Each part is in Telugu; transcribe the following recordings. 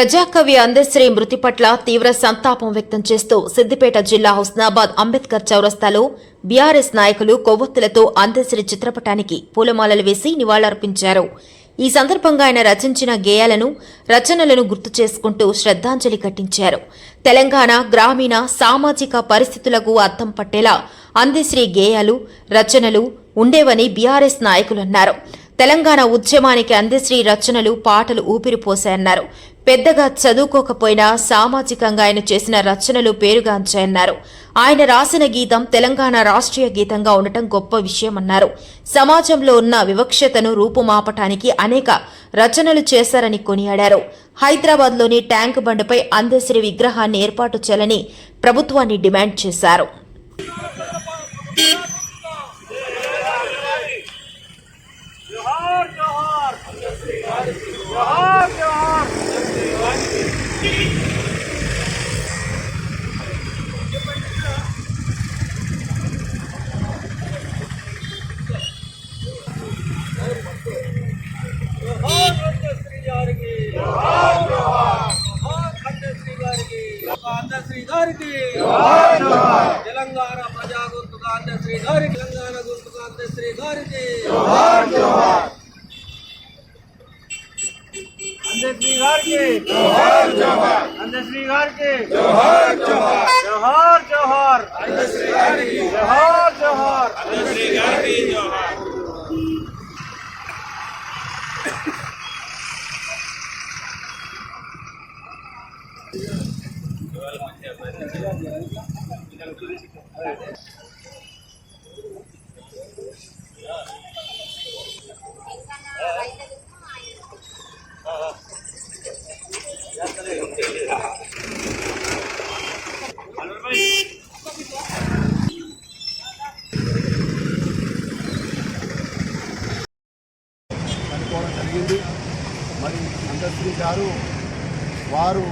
ప్రజాకవి అందశ్రీ మృతి పట్ల తీవ్ర సంతాపం వ్యక్తం చేస్తూ సిద్దిపేట జిల్లా హుస్నాబాద్ అంబేద్కర్ చౌరస్తాలో బీఆర్ఎస్ నాయకులు కొవ్వొత్తులతో అందశ్రీ చిత్రపటానికి పూలమాలలు వేసి నివాళులర్పించారు. ఈ సందర్భంగా ఆయన రచించిన గేయాలను రచనలను గుర్తు చేసుకుంటూ శ్రద్ధాంజలి ఘటించారు. తెలంగాణ గ్రామీణ సామాజిక పరిస్థితులకు అర్థం పట్టేలా అందశ్రీ గేయాలు రచనలు ఉండేవని బీఆర్ఎస్ నాయకులు అన్నారు. తెలంగాణ ఉద్యమానికి అందశ్రీ రచనలు పాటలు ఊపిరిపోశాయన్నారు పెద్దగా చదువుకోకపోయినా సామాజికంగా ఆయన చేసిన రచనలు పేరుగాంచాయన్నారు ఆయన రాసిన గీతం తెలంగాణ రాష్ట్రీయ గీతంగా ఉండటం గొప్ప విషయమన్నారు. సమాజంలో ఉన్న వివక్షతను రూపుమాపటానికి అనేక రచనలు చేశారని కొనియాడారు. హైదరాబాద్లోని ట్యాంక్ బండపై అందశ్రీ విగ్రహాన్ని ఏర్పాటు చేయాలని ప్రభుత్వాన్ని డిమాండ్ చేశారు. తెలంగాణ ప్రజా గుర్తుగా అందశ్రీ గారికి తెలంగాణ గుర్తుగా అందశ్రీ గారికి అందశ్రీ గారికి జోహార్ జోహార్ అందశ్రీ గారికి జోహార్ జోహార్ జోహార్ జోహార్ అందశ్రీ గారికి జోహార్ జోహార్ అందశ్రీ గారికి వారు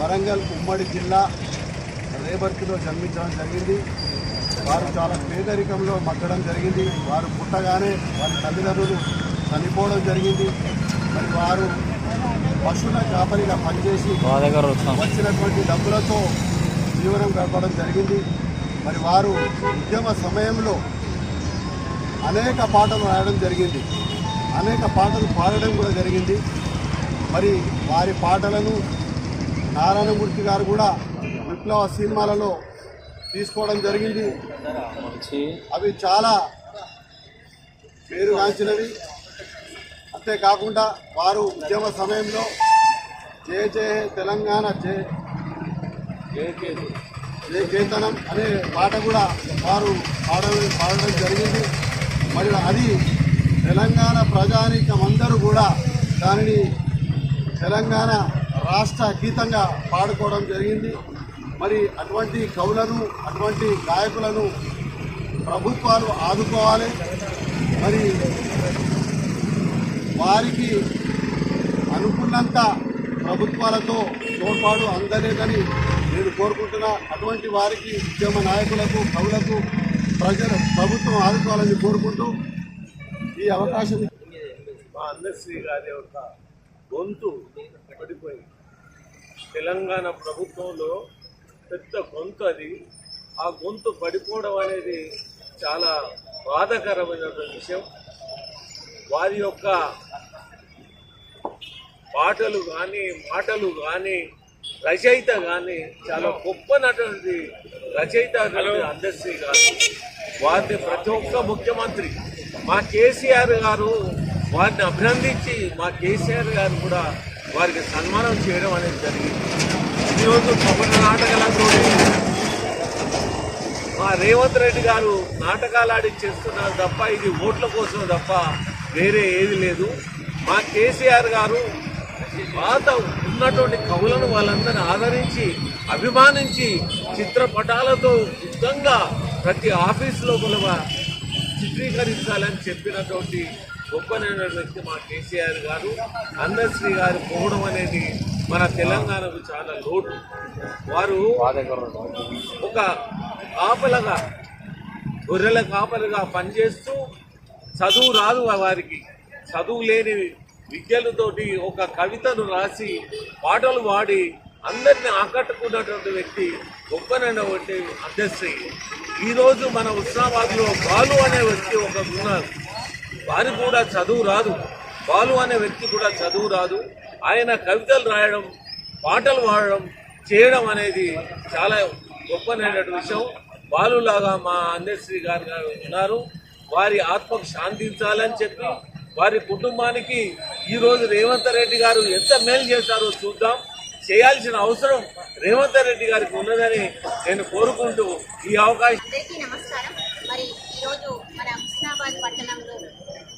వరంగల్ ఉమ్మడి జిల్లా రేబర్తిలో జన్మించడం జరిగింది. వారు చాలా పేదరికంలో మగ్గడం జరిగింది. వారు పుట్టగానే వారి తల్లిదండ్రులు చనిపోవడం జరిగింది. మరి వారు పశువుల కాపరిగా పనిచేసి వచ్చినటువంటి డబ్బులతో జీవనం గడపడం జరిగింది. మరి వారు ఉద్యమ సమయంలో అనేక పాటలు రాయడం జరిగింది. అనేక పాటలు పాడడం కూడా జరిగింది. మరి వారి పాటలను నారాయణమూర్తి గారు కూడా విప్లవ సినిమాలలో తీసుకోవడం జరిగింది. అవి చాలా పేరుగాంచినవి అంతేకాకుండా వారు ఉద్యమ సమయంలో జయ జయ తెలంగాణ జయ జయ కేతనం అనే పాట కూడా వారు పాడడం పాడడం జరిగింది. మరి అది తెలంగాణ ప్రజానీకం అందరూ కూడా దానిని తెలంగాణ రాష్ట్ర గీతంగా పాడుకోవడం జరిగింది. మరి అటువంటి కవులను అటువంటి గాయకులను ప్రభుత్వాలు ఆదుకోవాలి. మరి వారికి అనుకున్నంత ప్రభుత్వాలతో తోడ్పాటు అందలేదని నేను కోరుకుంటున్నా. అటువంటి వారికి ఉద్యమ నాయకులకు కవులకు ప్రజలు ప్రభుత్వం ఆదుకోవాలని కోరుకుంటూ ఈ అవకాశం మా శ్రీ గారి యొక్క గొంతు పడిపోయింది. తెలంగాణ ప్రభుత్వంలో పెద్ద గొంతు అది. ఆ గొంతు పడిపోవడం అనేది చాలా బాధాకరమైన విషయం. వారి యొక్క పాటలు కానీ మాటలు కానీ రచయిత కానీ చాలా గొప్పనటువంటి రచయిత అందశ్రీ గారు. వారిని ప్రతి ఒక్క ముఖ్యమంత్రి మా కేసీఆర్ గారు వారిని అభినందించి మా కేసీఆర్ గారు కూడా వారికి సన్మానం చేయడం అనేది జరిగింది. ఈరోజు కబడ్డీ నాటకాలతో మా రేవంత్ రెడ్డి గారు నాటకాలు ఆడి చేస్తున్నారు తప్ప ఇది ఓట్ల కోసం తప్ప వేరే ఏది లేదు. మా కేసీఆర్ గారు పాత ఉన్నటువంటి కవులను వాళ్ళందరినీ ఆదరించి అభిమానించి చిత్రపటాలతో యుద్ధంగా ప్రతి ఆఫీసులో కూడా చిత్రీకరించాలని చెప్పినటువంటి గొప్పనైన వ్యక్తి మా కేసీఆర్ గారు అందశ్రీ గారు పోవడం అనేది మన తెలంగాణకు చాలా లోటు. వారు ఒక కాపలగా గొర్రెల కాపలుగా పనిచేస్తూ చదువు రాదు వారికి. చదువు లేని విద్యలతోటి ఒక కవితను రాసి పాటలు పాడి అందరిని ఆకట్టుకున్నటువంటి వ్యక్తి గొప్పనైనటువంటి అందశ్రీ ఈరోజు మన ఉస్నాబాద్లో బాలు అనే వ్యక్తి ఒక ఉన్నారు. వారికి కూడా చదువు రాదు. బాలు అనే వ్యక్తి కూడా చదువు రాదు. ఆయన కవితలు రాయడం పాటలు పాడడం చేయడం అనేది చాలా గొప్పనైనటువంటి విషయం. బాలులాగా మా అందశ్రీ గారు గారు ఉన్నారు. వారి ఆత్మకు శాంతించాలని చెప్పి వారి కుటుంబానికి ఈరోజు రేవంత్ రెడ్డి గారు ఎంత మేలు చేశారో చూద్దాం. చేయాల్సిన అవసరం రేవంత్ రెడ్డి గారికి ఉన్నదని నేను కోరుకుంటూ ఈ అవకాశం నమస్కారం. మరి ఈరోజు మన హుస్నాబాద్ పట్టణంలో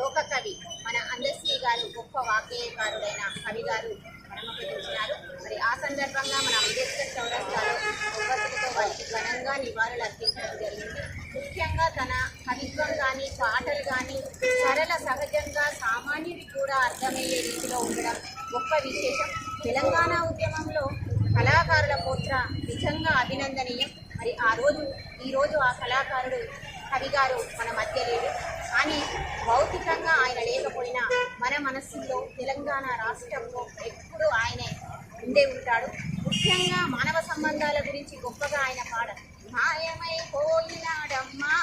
లోక కవి మన అందశ్రీ గారు గొప్ప వాగ్గేయకారుడైన కవి గారు మనకు మరి ఆ సందర్భంగా మన అంబేద్కర్ చౌరస్తాలో కొవ్వొత్తులతో వారికి ఘనంగా నివాళులు అర్పించడం జరిగింది. ముఖ్యంగా తన కవిత్వం కానీ పాటలు కానీ సరళ సహజంగా సామాన్యుడి కూడా అర్థమయ్యే రీతిలో ఉండడం గొప్ప విశేషం. తెలంగాణ ఉద్యమంలో కళాకారుల పోత్ర నిజంగా అభినందనీయం. మరి ఆ రోజు ఈరోజు ఆ కళాకారుడు కవి గారు మన మధ్య లేడు. భౌతికంగా ఆయన లేకపోయినా మన మనస్సులో తెలంగాణ రాష్ట్రంలో ఎప్పుడూ ఆయనే ఉండే ఉంటాడు. ముఖ్యంగా మానవ సంబంధాల గురించి గొప్పగా ఆయన పాడ మాయమై పోయినాడమ్మా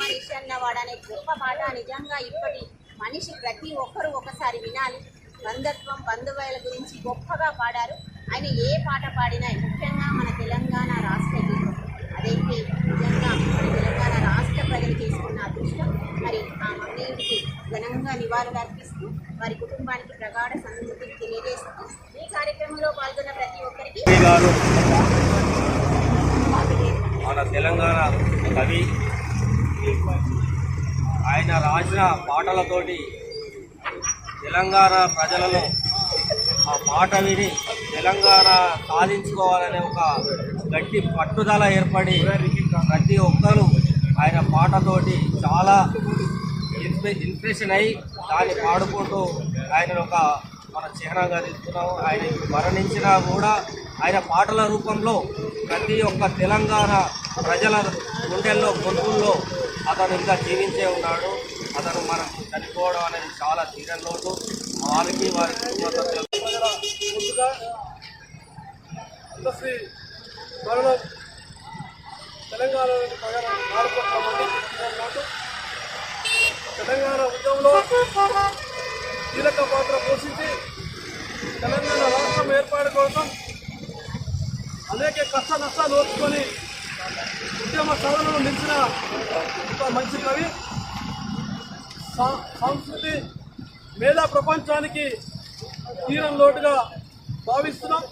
మనిషి అన్నవాడనే గొప్ప పాట. నిజంగా ఇప్పటి మనిషి ప్రతి ఒక్కరూ ఒకసారి వినాలి. బంధత్వం బంధువుల గురించి గొప్పగా పాడారు. ఆయన ఏ పాట పాడినా ముఖ్యంగా మన తెలంగాణ రాష్ట్ర గీతం. అదైతే నిజంగా మన తెలంగాణ రాష్ట్ర ప్రజలు చేసుకున్న వారి ఆ ఘనంగా నివాళులు అర్పిస్తూ వారి కుటుంబానికి ప్రగాఢ సంతృప్తిని తెలియజేస్తూ ఈ కార్యక్రమంలో పాల్గొన్న ప్రతి ఒక్కరికి మన తెలంగాణ కవి. ఆయన రాసిన పాటలతోటి తెలంగాణ ప్రజలలో ఆ పాట విని తెలంగాణ సాధించుకోవాలనే ఒక గట్టి పట్టుదల ఏర్పడి ప్రతి ఒక్కరూ పాటతోటి చాలా ఇన్స్పి ఇన్స్పిరేషన్ అయి దాన్ని పాడుకుంటూ ఆయన ఒక మన చిహ్నంగా తీసుకున్నాము ఆయన మరణించినా కూడా ఆయన పాటల రూపంలో ప్రతి ఒక్క తెలంగాణ ప్రజల గుండెల్లో గొంతుల్లో అతను ఇంకా జీవించే ఉన్నాడు. అతను మనం చనిపోవడం అనేది చాలా తీరం లోటు. వారికి వారి కుటుంబ సభ్యులకు ముందుగా మరణం తెలంగాణ ప్రజల నాలుగు కోట్ల తెలంగాణ ఉద్యమంలో కీలక పాత్ర పోషించి తెలంగాణ రాష్ట్రం ఏర్పాటు కోసం అనేక కష్ట నష్టాలు ఓర్చుకొని ఉద్యమ సాధనలో నిలిచిన ఒక మంచి కవి. సా- సంస్కృతి మేధా ప్రపంచానికి తీరం లోటుగా భావిస్తున్నాం.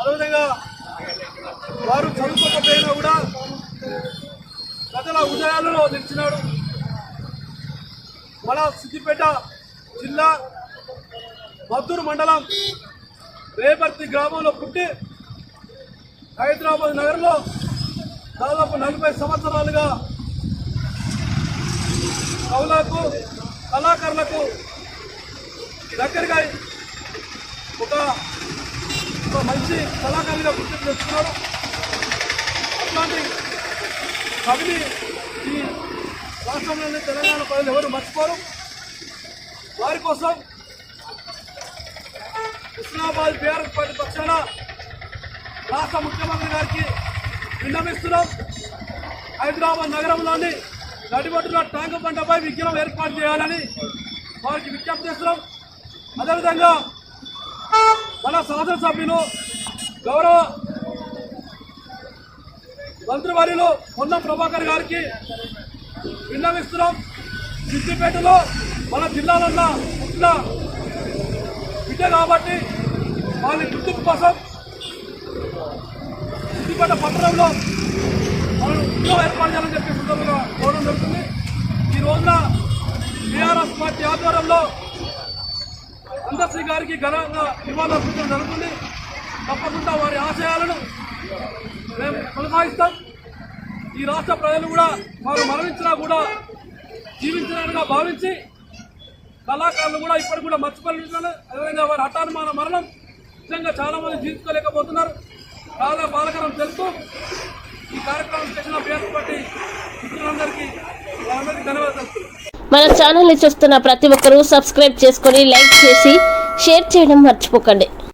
అదేవిధంగా వారు చదువుకోకపోయినా ప్రజల ఉదయాలలో నిలిచినాడు మన సిద్దిపేట జిల్లా మద్దూరు మండలం రేపర్తి గ్రామంలో పుట్టి హైదరాబాద్ నగరంలో దాదాపు నలభై సంవత్సరాలుగా కవులకు కళాకారులకు దగ్గరగా ఒక ఒక మంచి కళాకారులుగా గుర్తింపు తెచ్చుకున్నాడు అట్లాంటి కవిని ఈ రాష్ట్రంలోని తెలంగాణ ప్రజలు ఎవరు మర్చిపోరు? వారి కోసం హుస్నాబాద్ బీఆర్ఎస్ పార్టీ పక్షాన రాష్ట్ర ముఖ్యమంత్రి గారికి విన్నవిస్తున్నాం. హైదరాబాద్ నగరంలోని నడిబొట్టున ట్యాంకు బండపై విగ్రహం ఏర్పాటు చేయాలని వారికి విజ్ఞప్తి చేస్తున్నాం. అదేవిధంగా మన శాసనసభ్యులు గౌరవ మంత్రివర్యులు పొన్నం ప్రభాకర్ గారికి విన్నవిస్తున్నాం. సిద్దిపేటలో మన జిల్లాలో ఉన్న పుట్టిన బిడ్డ కాబట్టి వాళ్ళ గుర్తింపు కోసం సిద్దిపేట పట్టణంలో మనం ఉద్యోగం ఏర్పాటు చేయాలని చెప్పి సందర్భంగా కోరడం జరుగుతుంది. ఈ రోజున టీఆర్ఎస్ పార్టీ ఆధ్వర్యంలో అందశ్రీ గారికి ఘనంగా నివాళులు అర్పించడం జరుగుతుంది. తప్పకుండా వారి ఆశయాలను మేము కొనసాగిస్తాం. ఈ రాష్ట్ర ప్రజలు కూడా వారు మరణించినా కూడా జీవించినట్టుగా భావించి కళాకారులు కూడా ఇప్పటికి కూడా మర్చిపోలేదు అదేవిధంగా వారి హఠాన్మాన మరణం నిజంగా చాలా మంది జీవించుకోలేకపోతున్నారు. చాలా బాధకరం తెలుస్తూ ఈ కార్యక్రమం చేసిన పేరు పార్టీ మిత్రులందరికీ వారందరికీ ధన్యవాదాలు మన ఛానల్ని చూస్తున్న ప్రతి ఒక్కరూ సబ్స్క్రైబ్ చేసుకొని లైక్ చేసి షేర్ చేయడం మర్చిపోకండి.